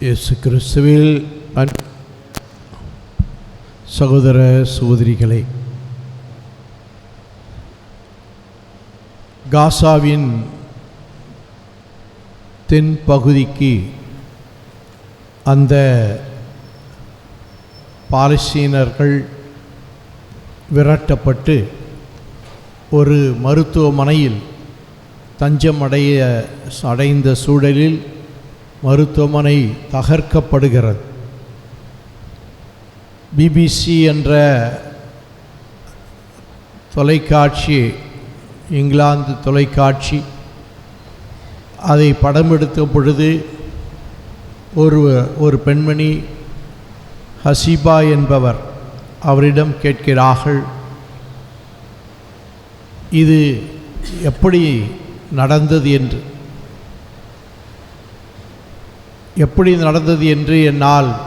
இயேசு கிறிஸ்துவில் அன் சகோதர சகோதரிகளை காசாவின் தென் பகுதிக்கு அந்த பாலஸ்தீனர்கள் விரட்டப்பட்டு ஒரு மருத்துவமனையில் தஞ்சம் அடைய அடைந்த சூழலில் மருத்துவமனை தகர்க்கப்படுகிறது. பிபிசி என்ற தொலைக்காட்சி இங்கிலாந்து தொலைக்காட்சி அதை படம் எடுத்த பொழுது ஒரு ஒரு பெண்மணி ஹசீபா என்பவர் அவரிடம் கேட்கிறார்கள் இது எப்படி நடந்தது என்று? எப்படி நடந்தது என்று என்னால்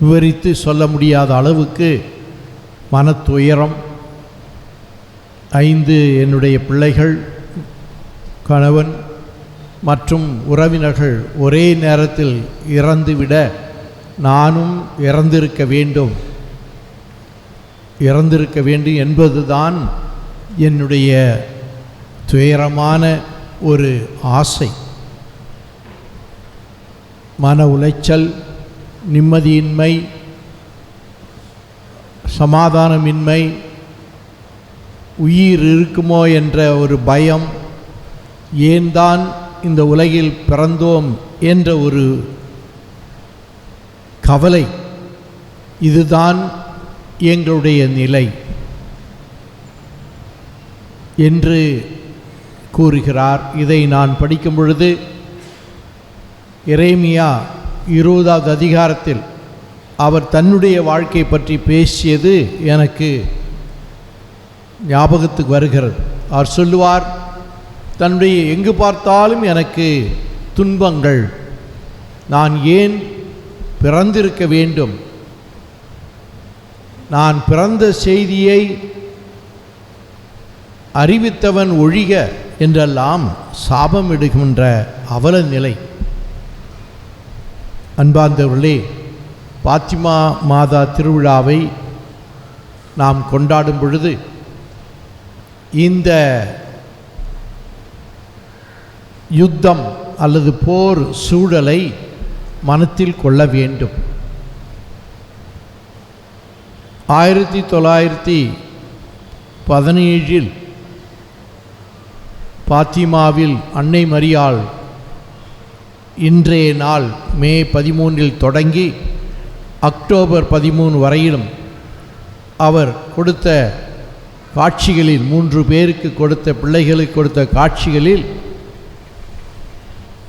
விவரித்து சொல்ல முடியாத அளவுக்கு மனத்துயரம் ஐந்து என்னுடைய பிள்ளைகள் கணவன் மற்றும் உறவினர்கள் ஒரே நேரத்தில் இறந்துவிட நானும் இறந்திருக்க வேண்டும். இறந்திருக்க வேண்டும் என்பதுதான் என்னுடைய துயரமான ஒரு ஆசை. மன உளைச்சல் நிம்மதியின்மை சமாதானமின்மை உயிர் இருக்குமோ என்ற ஒரு பயம் ஏன் தான் இந்த உலகில் பிறந்தோம் என்ற ஒரு கவலை இதுதான் எங்களுடைய நிலை என்று கூறுகிறார். இதை நான் படிக்கும் பொழுது இறைமியா இருபதாவது அதிகாரத்தில் அவர் தன்னுடைய வாழ்க்கை பற்றி பேசியது எனக்கு ஞாபகத்துக்கு வருகிறது. அவர் சொல்லுவார் தன்னுடைய எங்கு பார்த்தாலும் எனக்கு துன்பங்கள். நான் ஏன் பிறந்திருக்க வேண்டும்? நான் பிறந்த செய்தியை அறிவித்தவன் ஒழிக என்றெல்லாம் சாபமிடுகின்ற அவல நிலை. அன்பார்ந்தவர்களே பாத்திமா மாதா திருவிழாவை நாம் கொண்டாடும் பொழுது இந்த யுத்தம் அல்லது போர் சூழலை மனத்தில் கொள்ள வேண்டும். ஆயிரத்தி தொள்ளாயிரத்தி பதினேழில் பாத்திமாவில் அன்னை மரியாள் இன்றைய நாள் மே பதிமூன்றில் தொடங்கி அக்டோபர் பதிமூணு வரையிலும் அவர் கொடுத்த காட்சிகளில் மூன்று பேருக்கு கொடுத்த பிள்ளைகளுக்கு கொடுத்த காட்சிகளில்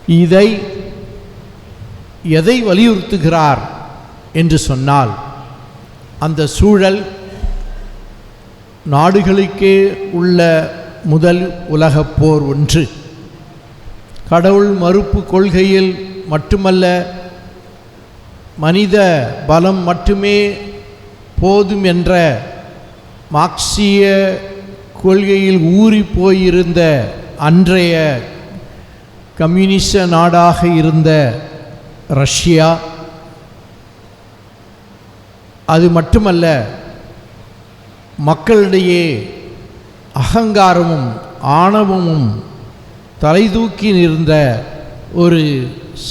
இதை எதை வலியுறுத்துகிறார் என்று சொன்னால் அந்த சூழல் நாடுகளுக்கே உள்ள முதல் உலகப் போர் ஒன்று. கடவுள் மறுப்பு கொள்கையில் மட்டுமல்ல மனித பலம் மட்டுமே போதும் என்ற மார்க்சிய கொள்கையில் ஊறி போயிருந்த அன்றைய கம்யூனிச நாடாக இருந்த ரஷ்யா அது மட்டுமல்ல மக்களிடையே அகங்காரமும் ஆணவமும் தலைதூக்கி நிறந்த ஒரு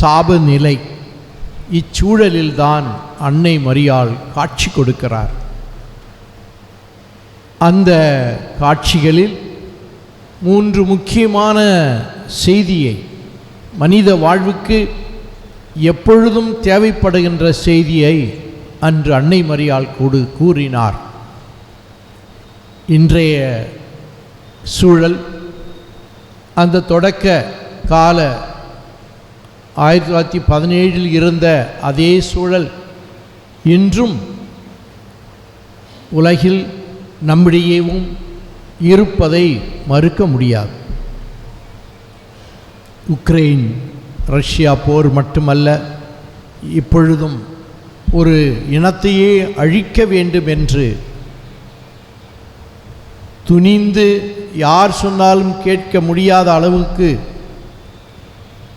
சாப நிலை இச்சூழலில்தான் அன்னை மரியாள் காட்சி கொடுக்கிறார். அந்த காட்சிகளில் மூன்று முக்கியமான செய்தியை மனித வாழ்வுக்கு எப்பொழுதும் தேவைப்படுகின்ற செய்தியை அன்று அன்னை மரியாள் கூடு கூறினார். இன்றைய சூழல் அந்த தொடக்க கால ஆயிரத்தி தொள்ளாயிரத்தி பதினேழில் இருந்த அதே சூழல் இன்றும் உலகில் நம்மிடையேவும் இருப்பதை மறுக்க முடியாது. உக்ரைன் ரஷ்யா போர் மட்டுமல்ல இப்பொழுதும் ஒரு இனத்தையே அழிக்க வேண்டும் என்று துணிந்து யார் சொன்னாலும் கேட்க முடியாத அளவுக்கு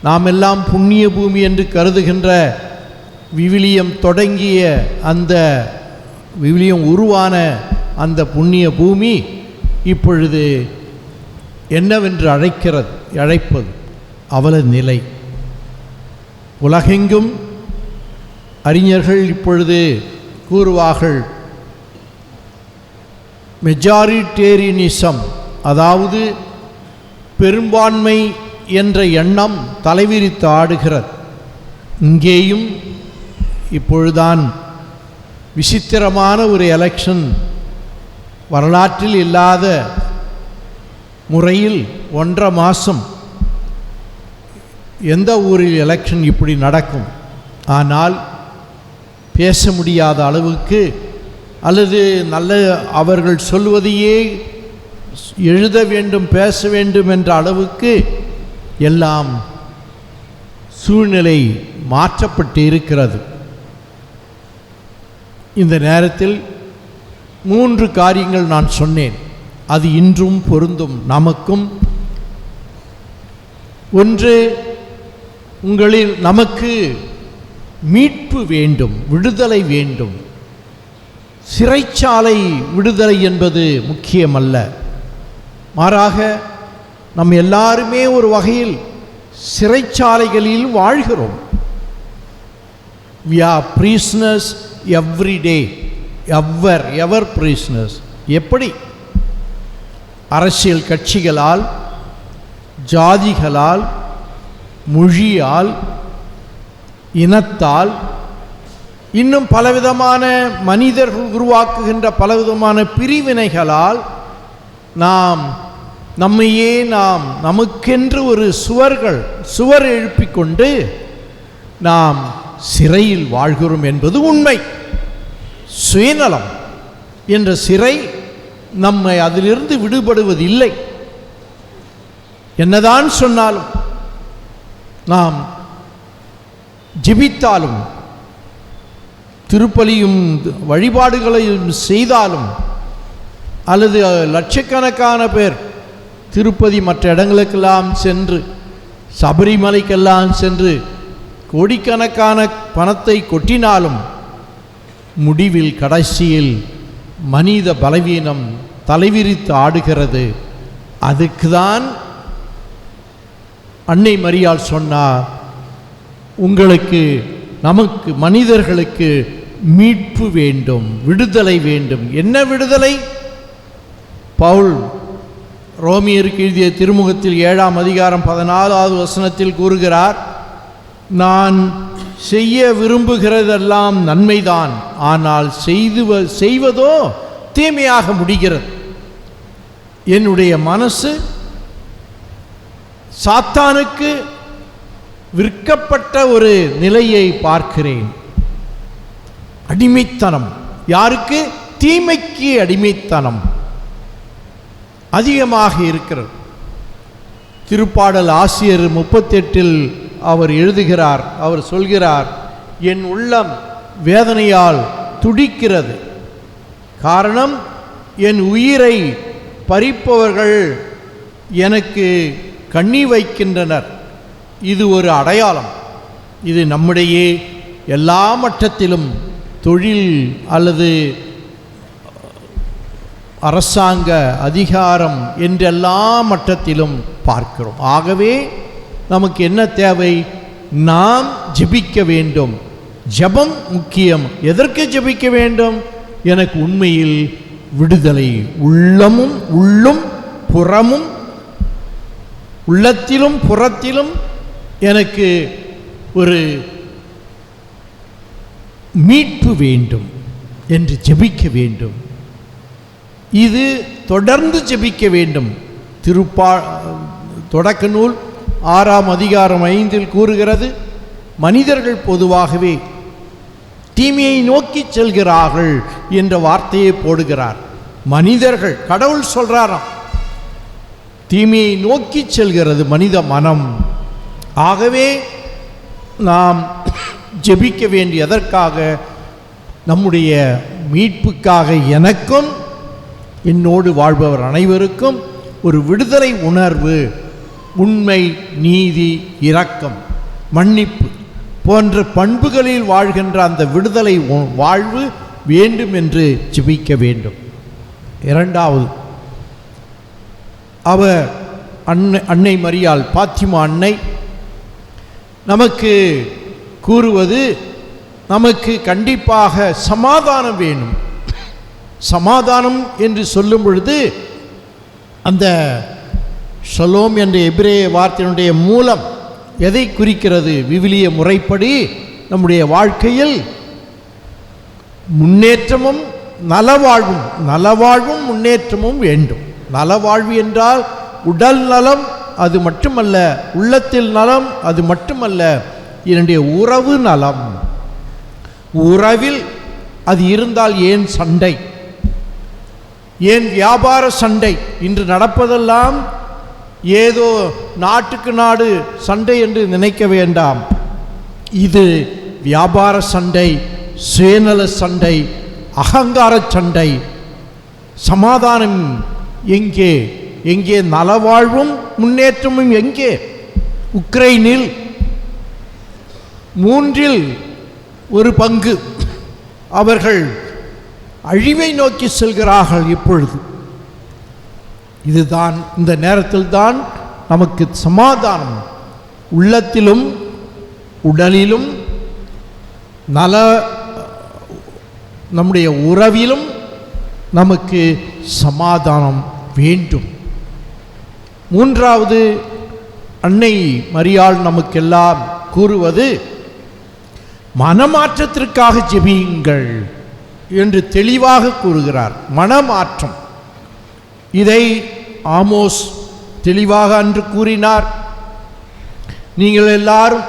நாம் எல்லாம் புண்ணிய பூமி என்று கருதுகின்ற விவிலியம் தொடங்கிய அந்த விவிலியம் உருவான அந்த புண்ணிய பூமி இப்பொழுது என்னவென்று அழைக்கிறது அழைப்பது அவல நிலை. உலகெங்கும் அறிஞர்கள் இப்பொழுது கூறுவார்கள் மெஜாரிட்டேரியனிசம் அதாவது பெரும்பான்மை என்ற எண்ணம் தலைவிரித்து ஆடுகிறது. இங்கேயும் இப்பொழுதான் விசித்திரமான ஒரு எலெக்ஷன் வரலாற்றில் இல்லாத முறையில் ஒன்றரை மாதம் எந்த ஊரில் எலெக்ஷன் இப்படி நடக்கும்? ஆனால் பேச முடியாத அளவுக்கு அல்லது நல்ல அவர்கள் சொல்வதையே எழுத வேண்டும் பேச வேண்டும் என்ற அளவுக்கு எல்லாம் சூழ்நிலை மாற்றப்பட்டு இருக்கிறது. இந்த நேரத்தில் மூன்று காரியங்கள் நான் சொன்னேன். அது இன்றும் பொருந்தும் நமக்கும். ஒன்று உங்களில் நமக்கு மீட்பு வேண்டும் விடுதலை வேண்டும். சிறைச்சாலை விடுதலை என்பது முக்கியமல்ல. மாறாக நம் எல்லாருமே ஒரு வகையில் சிறைச்சாலைகளில் வாழ்கிறோம். We are prisoners every day ever ever prisoners எப்படி? அரசியல் கட்சிகளால் ஜாதிகளால் மொழியால் இனத்தால் இன்னும் பலவிதமான மனிதர்கள் உருவாக்குகின்ற பலவிதமான பிரிவினைகளால் நாம் நம்மையே நாம் நமக்கென்று ஒரு சுவர்கள் சுவர் எழுப்பிக்கொண்டு நாம் சிறையில் வாழ்கிறோம் என்பது உண்மை. சுயநலம் என்ற சிறை நம்மை அதிலிருந்து விடுபடுவதில்லை. என்னதான் சொன்னாலும் நாம் ஜிபித்தாலும் திருப்பலியும் வழிபாடுகளையும் செய்தாலும் அல்லது லட்சக்கணக்கான பேர் திருப்பதி மற்ற இடங்களுக்கெல்லாம் சென்று சபரிமலைக்கெல்லாம் சென்று கோடிக்கணக்கான பணத்தை கொட்டினாலும் முடிவில் கடைசியில் மனித பலவீனம் தலைவிரித்து ஆடுகிறது. அதுக்கு தான் அன்னை மரியாள் சொன்னார் உங்களுக்கு நமக்கு மனிதர்களுக்கு மீட்பு வேண்டும் விடுதலை வேண்டும். என்ன விடுதலை? பவுல் ரோமியருக்கு எழுதிய திருமுகத்தில் ஏழாம் அதிகாரம் பதினாலாவது வசனத்தில் கூறுகிறார் நான் செய்ய விரும்புகிறதெல்லாம் நன்மைதான். ஆனால் செய்து செய்வதோ தீமையாக முடிகிறது. என்னுடைய மனசு சாத்தானுக்கு விற்கப்பட்ட ஒரு நிலையை பார்க்கிறேன். அடிமைத்தனம். யாருக்கு? தீமைக்கு அடிமைத்தனம். அதிகமாக இருக்கிறது. திருப்பாடல் ஆசிரியர் முப்பத்தெட்டில் அவர் எழுதுகிறார் அவர் சொல்கிறார் என் உள்ளம் வேதனையால் துடிக்கிறது. காரணம் என் உயிரை பறிப்பவர்கள் எனக்கு கண்ணி வைக்கின்றனர். இது ஒரு அடையாளம். இது நம்முடைய எல்லா மட்டத்திலும் தொழில் அல்லது அரசாங்க அதிகாரம் என்றெல்லா மட்டத்திலும் பார்க்கிறோம். ஆகவே நமக்கு என்ன தேவை? நாம் ஜெபிக்க வேண்டும். ஜெபம் முக்கியம். எதற்கு ஜெபிக்க வேண்டும்? எனக்கு உண்மையில் விடுதலை உள்ளமும் உள்ளும் புறமும் உள்ளத்திலும் புறத்திலும் எனக்கு ஒரு மீட்பு வேண்டும் என்று ஜெபிக்க வேண்டும். இது தொடர்ந்து ஜெபிக்க வேண்டும். திருப்பா தொடக்க நூல் ஆறாம் அதிகாரம் ஐந்தில் கூறுகிறது மனிதர்கள் பொதுவாகவே தீமையை நோக்கி செல்கிறார்கள் என்ற வார்த்தையை போடுகிறார். மனிதர்கள் கடவுள் சொல்கிறாராம் தீமையை நோக்கி செல்கிறது மனித மனம். ஆகவே நாம் ஜெபிக்க வேண்டியதற்காக நம்முடைய மீட்புக்காக எனக்கும் என்னோடு வாழ்பவர் அனைவருக்கும் ஒரு விடுதலை உணர்வு உண்மை நீதி இரக்கம் மன்னிப்பு போன்ற பண்புகளில் வாழ்கின்ற அந்த விடுதலை வாழ்வு வேண்டும் என்று ஜெபிக்க வேண்டும். இரண்டாவது அவ அன்னை அன்னை மரியாள் பாத்திமா அன்னை நமக்கு கூறுவது நமக்கு கண்டிப்பாக சமாதானம் வேணும். சமாதானம் என்று சொல்லும் பொழுது அந்த ஷலோம் என்ற எபிரேய வார்த்தையினுடைய மூலம் எதை குறிக்கிறது? விவிலிய முறைப்படி நம்முடைய வாழ்க்கையில் முன்னேற்றமும் நலவாழ்வும் நலவாழ்வும் முன்னேற்றமும் வேண்டும். நலவாழ்வு என்றால் உடல் நலம் அது மட்டுமல்ல உள்ளத்தில் நலம் அது மட்டுமல்ல என்னுடைய உறவு நலம். உறவில் அது இருந்தால் ஏன் சண்டை? ஏன் வியாபார சண்டை? இன்று நடப்பதெல்லாம் ஏதோ நாட்டுக்கு நாடு சண்டை என்று நினைக்க வேண்டாம். இது வியாபார சண்டை சுயநல சண்டை அகங்கார சண்டை. சமாதானம் எங்கே? எங்கே நலவாழ்வும் முன்னேற்றமும் எங்கே? உக்ரைனில் மூன்றில் ஒரு பங்கு. அவர்கள் அழிவை நோக்கி செல்கிறார்கள் இப்பொழுது. இதுதான் இந்த நேரத்தில் தான் நமக்கு சமாதானம். உள்ளத்திலும் உடலிலும் நல நம்முடைய உறவிலும் நமக்கு சமாதானம் வேண்டும். மூன்றாவது அன்னை மரியாள் நமக்கெல்லாம் கூறுவது மனமாற்றத்திற்காக ஜெபியுங்கள் என்று தெளிவாக கூறுகிறார். மனமாற்றம். இதை ஆமோஸ் தெளிவாக அன்று கூறினார். நீங்கள் எல்லாரும்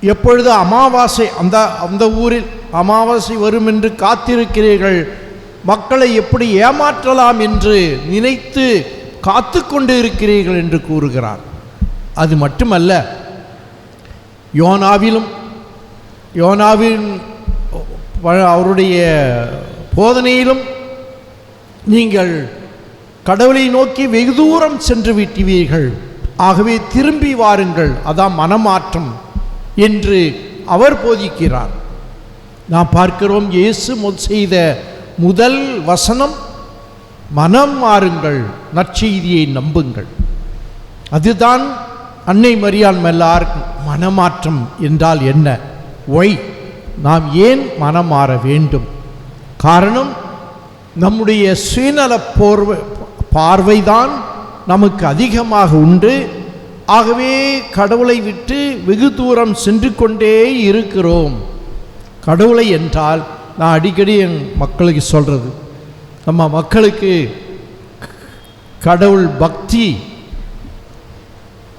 எப்பொழுது அமாவாசை அந்த அந்த ஊரில் அமாவாசை வரும் என்று காத்திருக்கிறீர்கள் மக்களை எப்படி ஏமாற்றலாம் என்று நினைத்து காத்து கொண்டு இருக்கிறீர்கள் என்று கூறுகிறார். அது மட்டுமல்ல யோனாவிலும் யோனாவின் அவருடைய போதனையிலும் நீங்கள் கடவுளை நோக்கி வெகு தூரம் சென்று விட்டுவீர்கள் ஆகவே திரும்பி வாருங்கள். அதான் மனமாற்றம் என்று அவர் போதிக்கிறார். நாம் பார்க்கிறோம் இயேசு செய்த முதல் வசனம் மனம் மாறுங்கள் நற்செய்தியை நம்புங்கள். அதுதான் அன்னை மரியாள் மெல்லார் மனமாற்றம் என்றால் என்ன? ஒய் நாம் ஏன் மனம் மாற வேண்டும்? காரணம் நம்முடைய சுயநல போர்வை பார்வைதான் நமக்கு அதிகமாக உண்டு. ஆகவே கடவுளை விட்டு வெகு தூரம் சென்று கொண்டே இருக்கிறோம். கடவுளை என்றால் நான் அடிக்கடி என் மக்களுக்கு சொல்கிறது நம்ம மக்களுக்கு கடவுள் பக்தி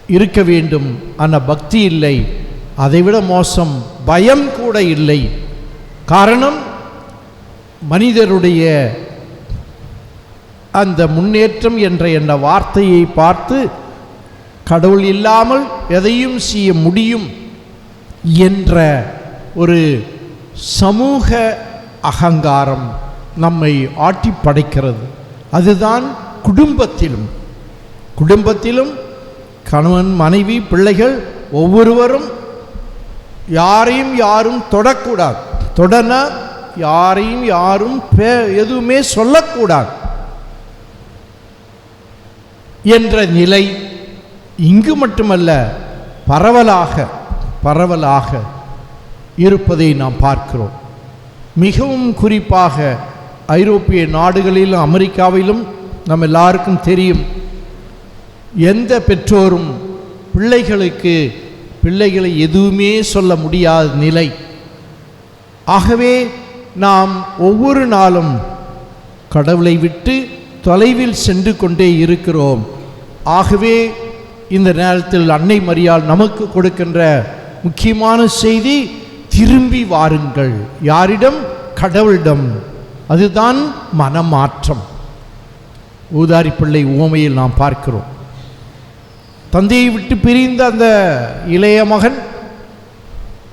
இருக்க வேண்டும். ஆனால் பக்தி இல்லை. அதைவிட மோசம். பயம் கூட இல்லை. காரணம் மனிதருடைய அந்த முன்னேற்றம் என்ற என்ற வார்த்தையை பார்த்து கடவுள் இல்லாமல் எதையும் செய்ய முடியும் என்ற ஒரு சமூக அகங்காரம் நம்மை ஆட்டி படைக்கிறது. அதுதான் குடும்பத்திலும். குடும்பத்திலும் கணவன் மனைவி பிள்ளைகள் ஒவ்வொருவரும் யாரையும் யாரும் தொடக்கூடாது. தொடன யாரையும் யாரும் எதுவுமே சொல்லக்கூடாது. என்ற நிலை இங்கு மட்டுமல்ல பரவலாக பரவலாக இருப்பதை நாம் பார்க்கிறோம். மிகவும் குறிப்பாக ஐரோப்பிய நாடுகளிலும் அமெரிக்காவிலும் நம்ம எல்லாருக்கும் தெரியும் எந்த பெற்றோரும் பிள்ளைகளுக்கு பிள்ளைகளை எதுவுமே சொல்ல முடியாத நிலை. ஆகவே நாம் ஒவ்வொரு நாளும் கடவுளை விட்டு தொலைவில் சென்று கொண்டே இருக்கிறோம். ஆகவே இந்த நேரத்தில் அன்னை மரியாள் நமக்கு கொடுக்கின்ற முக்கியமான செய்தி திரும்பி வாருங்கள். யாரிடம்? கடவுளிடம். அதுதான் மனமாற்றம். ஊதாரி பிள்ளை உவமையில் நாம் பார்க்கிறோம். தந்தையை விட்டு பிரிந்த அந்த இளைய மகன்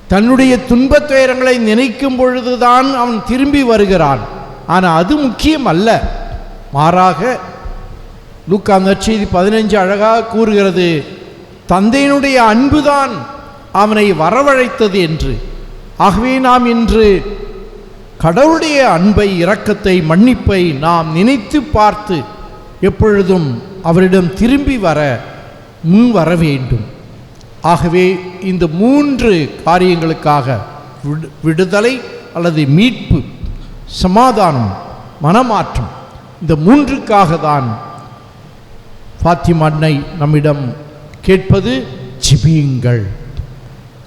தன்னுடைய துன்பத் துயரங்களை நினைக்கும் பொழுதுதான் அவன் திரும்பி வருகிறான். ஆனால் அது முக்கியம் அல்ல மாறாக லூக்கா நற்செய்தி பதினஞ்சு அழகாக கூறுகிறது தந்தையினுடைய அன்புதான் அவனை வரவழைத்தது என்று. ஆகவே நாம் இன்று கடவுளுடைய அன்பை இரக்கத்தை மன்னிப்பை நாம் நினைத்து பார்த்து எப்பொழுதும் அவரிடம் திரும்பி வர முன் வர வேண்டும். ஆகவே இந்த மூன்று காரியங்களுக்காக விடு- விடுதலை அல்லது மீட்பு சமாதானம் மனமாற்றம் இந்த மூன்றுக்காக தான் ஃபாத்திமா அன்னை நம்மிடம் கேட்பது ஜெபியுங்கள்.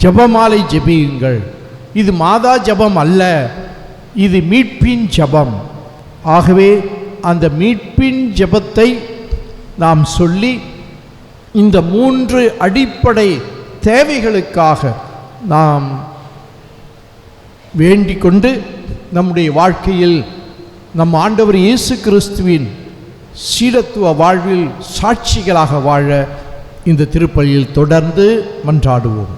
ஜெபமாலை ஜெபியுங்கள். இது மாதா ஜெபம் அல்ல இது மீட்பின் ஜெபம். ஆகவே அந்த மீட்பின் ஜெபத்தை நாம் சொல்லி இந்த மூன்று அடிப்படை தேவைகளுக்காக நாம் வேண்டிக் கொண்டு நம்முடைய வாழ்க்கையில் நம் ஆண்டவர் இயேசு கிறிஸ்துவின் சீடத்துவ வாழ்வில் சாட்சிகளாக வாழ இந்த திருப்பலியில் தொடர்ந்து மன்றாடுவோம்.